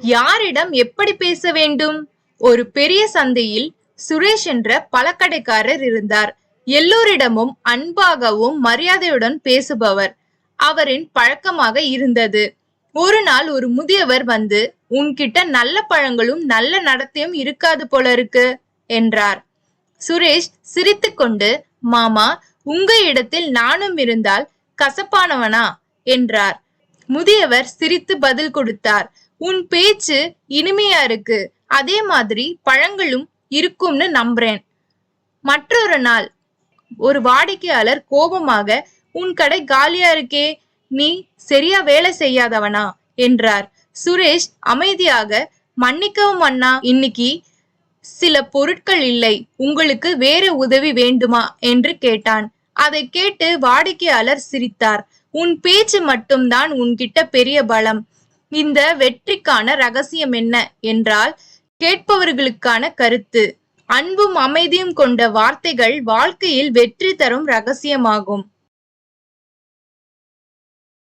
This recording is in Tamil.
யாரிடம் எப்படி பேச வேண்டும்? ஒரு பெரிய சந்தையில் சுரேஷ் என்ற பழக்கடைக்காரர் இருந்தார். எல்லோரிடமும் அன்பாகவும் மரியாதையுடன் பேசுபவர். அவரின் பழக்கமாக இருந்தது. ஒரு நாள் ஒரு முதியவர் வந்து உன்கிட்ட நல்ல பழங்களும் நல்ல நடத்தையும் இருக்காது போல இருக்கு என்றார். சுரேஷ் சிரித்துக்கொண்டு மாமா உங்க இடத்தில் நானும் இருந்தால் கசப்பானவனா? என்றார். முதியவர் சிரித்து பதில் கொடுத்தார். உன் பேச்சு இனிமையா இருக்கு. அதே மாதிரி பழங்களும் இருக்கும்னு நம்புறேன். மற்றொரு நாள் ஒரு வாடிக்கையாளர் கோபமாக உன் கடை காலியா இருக்கே நீ சரியா வேலை செய்யாதவனா? என்றார். சுரேஷ் அமைதியாக மன்னிக்கவும் அண்ணா இன்னைக்கு சில பொருட்கள் இல்லை. உங்களுக்கு வேற உதவி வேண்டுமா? என்று கேட்டான். அதை கேட்டு வாடிக்கையாளர் சிரித்தார். உன் பேச்சு மட்டும்தான் உன்கிட்ட பெரிய பலம். இந்த வெற்றிக்கான ரகசியம் என்ன என்றால் கேட்பவர்களுக்கான கருத்து. அன்பும் அமைதியும் கொண்ட வார்த்தைகள் வாழ்க்கையில் வெற்றி தரும் ரகசியமாகும்.